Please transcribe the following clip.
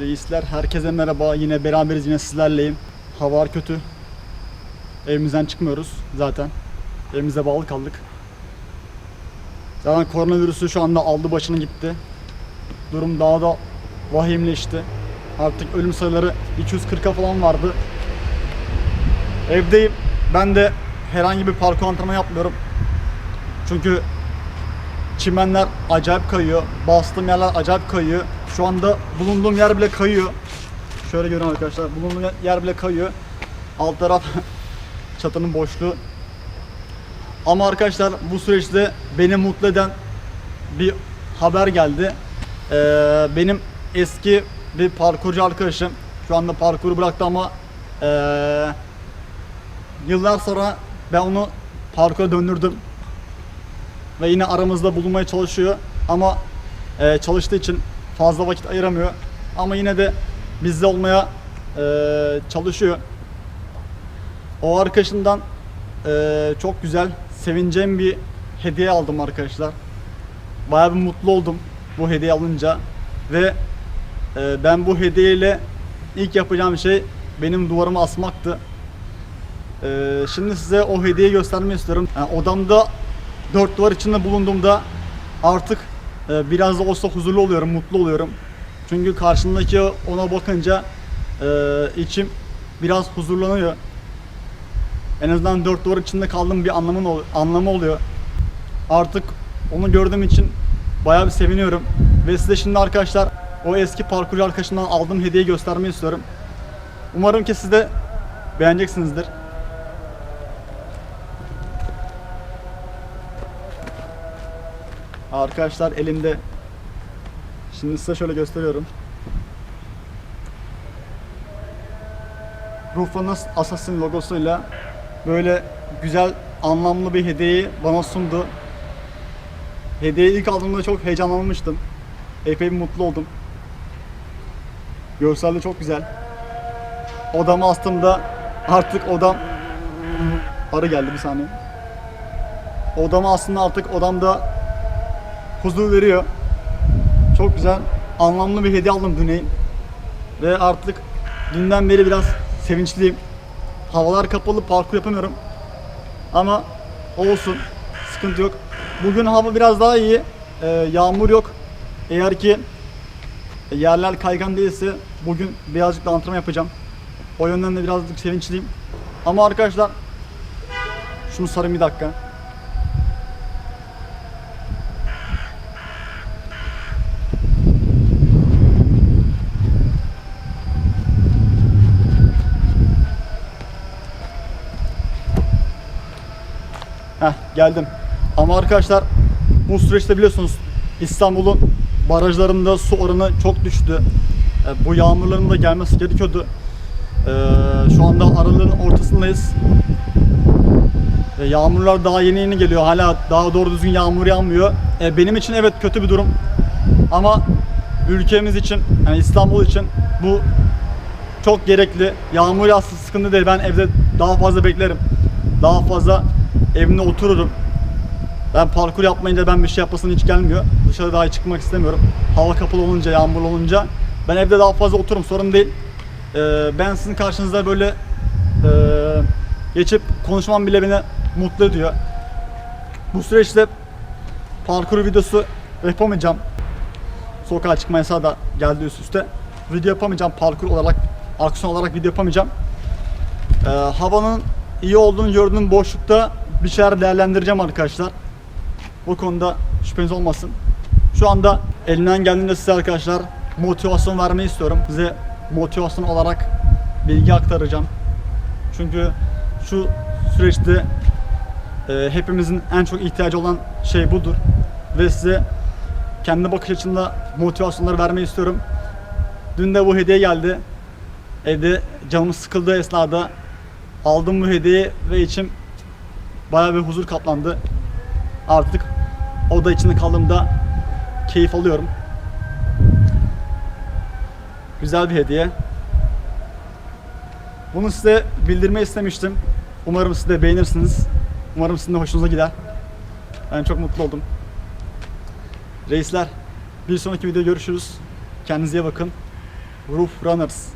Reisler herkese merhaba. Yine beraberiz yine sizlerleyim. Hava kötü. Evimizden çıkmıyoruz zaten. Evimize bağlı kaldık. Zaten koronavirüsü şu anda aldı başını gitti. Durum daha da vahimleşti. Artık ölüm sayıları 240'a falan vardı. Evdeyim. Ben de herhangi bir parkur antrenmanı yapmıyorum. Çünkü çimenler acayip kayıyor. Bastığım yerler acayip kayıyor. Şu anda bulunduğum yer bile kayıyor. Şöyle görün arkadaşlar. Bulunduğum yer bile kayıyor. Alt taraf çatının boşluğu. Ama arkadaşlar bu süreçte beni mutlu eden bir haber geldi. Ee, benim eski bir parkurcu arkadaşım şu anda parkuru bıraktı ama ee, yıllar sonra ben onu parkura döndürdüm ve yine aramızda bulunmaya çalışıyor ama e, çalıştığı için fazla vakit ayıramıyor ama yine de bizde olmaya e, çalışıyor. O arkadaşından e, çok güzel, sevineceğim bir hediye aldım arkadaşlar. Bayağı bir mutlu oldum bu hediye alınca ve e, ben bu hediyeyle ilk yapacağım şey benim duvarıma asmaktı. Ee, şimdi size o hediyeyi göstermek istiyorum. Yani odamda dört duvar içinde bulunduğumda artık e, biraz da olsa huzurlu oluyorum, mutlu oluyorum. Çünkü karşımdaki ona bakınca e, içim biraz huzurlanıyor. En azından dört duvar içinde kaldığım bir anlamın anlamı oluyor. Artık onu gördüğüm için bayağı bir seviniyorum. Ve size şimdi arkadaşlar o eski parkurcu arkadaşımdan aldığım hediyeyi göstermeyi istiyorum. Umarım ki siz de beğeneceksinizdir. Arkadaşlar elimde Şimdi size şöyle gösteriyorum. Rufanus Assassin logosuyla böyle güzel anlamlı bir hediyeyi bana sundu. Hediyeyi ilk aldığımda çok heyecanlanmıştım. Epey mutlu oldum. Görsel çok güzel. Odama astığımda artık odam arı geldi bir saniye. Odama aslında artık odamda huzur veriyor. Çok güzel, anlamlı bir hediye aldım Düneyin. Ve artık dünden beri biraz sevinçliyim. Havalar kapalı, parkur yapamıyorum. Ama olsun, sıkıntı yok. Bugün hava biraz daha iyi. Ee, yağmur yok. Eğer ki yerler kaygan değilse bugün birazcık da antrenman yapacağım. O yönden de birazcık sevinçliyim. Ama arkadaşlar şunu sarayım bir dakika. Heh geldim. Ama arkadaşlar bu süreçte biliyorsunuz İstanbul'un barajlarında su oranı çok düştü. E, bu yağmurların da gelmesi gerekiyordu. E, şu anda aralığın ortasındayız. E, yağmurlar daha yeni yeni geliyor. Hala daha doğru düzgün yağmur yağmıyor. E, benim için evet kötü bir durum. Ama ülkemiz için, yani İstanbul için bu çok gerekli. Yağmur yağsa sıkıntı değil. Ben evde daha fazla beklerim. Daha fazla evimde otururum. Ben parkur yapmayınca ben bir şey yapmasın hiç gelmiyor. Dışarı daha çıkmak istemiyorum. Hava kapalı olunca, yağmurlu olunca ben evde daha fazla otururum sorun değil. Ee, ben sizin karşınızda böyle e, geçip konuşmam bile beni mutlu ediyor. Bu süreçte parkur videosu yapamayacağım. Sokağa çıkma yasağı da geldi üst üste. Video yapamayacağım parkur olarak, aksiyon olarak video yapamayacağım. Ee, havanın iyi olduğunu gördüğüm boşlukta bir şeyler değerlendireceğim arkadaşlar. Bu konuda şüpheniz olmasın. Şu anda elimden geldiğince size arkadaşlar motivasyon vermeyi istiyorum. Size motivasyon olarak bilgi aktaracağım. Çünkü şu süreçte e, hepimizin en çok ihtiyacı olan şey budur. Ve size kendi bakış açımda motivasyonları vermeyi istiyorum. Dün de bu hediye geldi. Evde canımız sıkıldığı esnada aldım bu hediyeyi ve içim bayağı bir huzur kaplandı. Artık oda içinde kaldığımda keyif alıyorum. Güzel bir hediye. Bunu size bildirmeyi istemiştim. Umarım siz de beğenirsiniz. Umarım sizin de hoşunuza gider. Ben çok mutlu oldum. Reisler, bir sonraki videoda görüşürüz. Kendinize iyi bakın. Roof Runners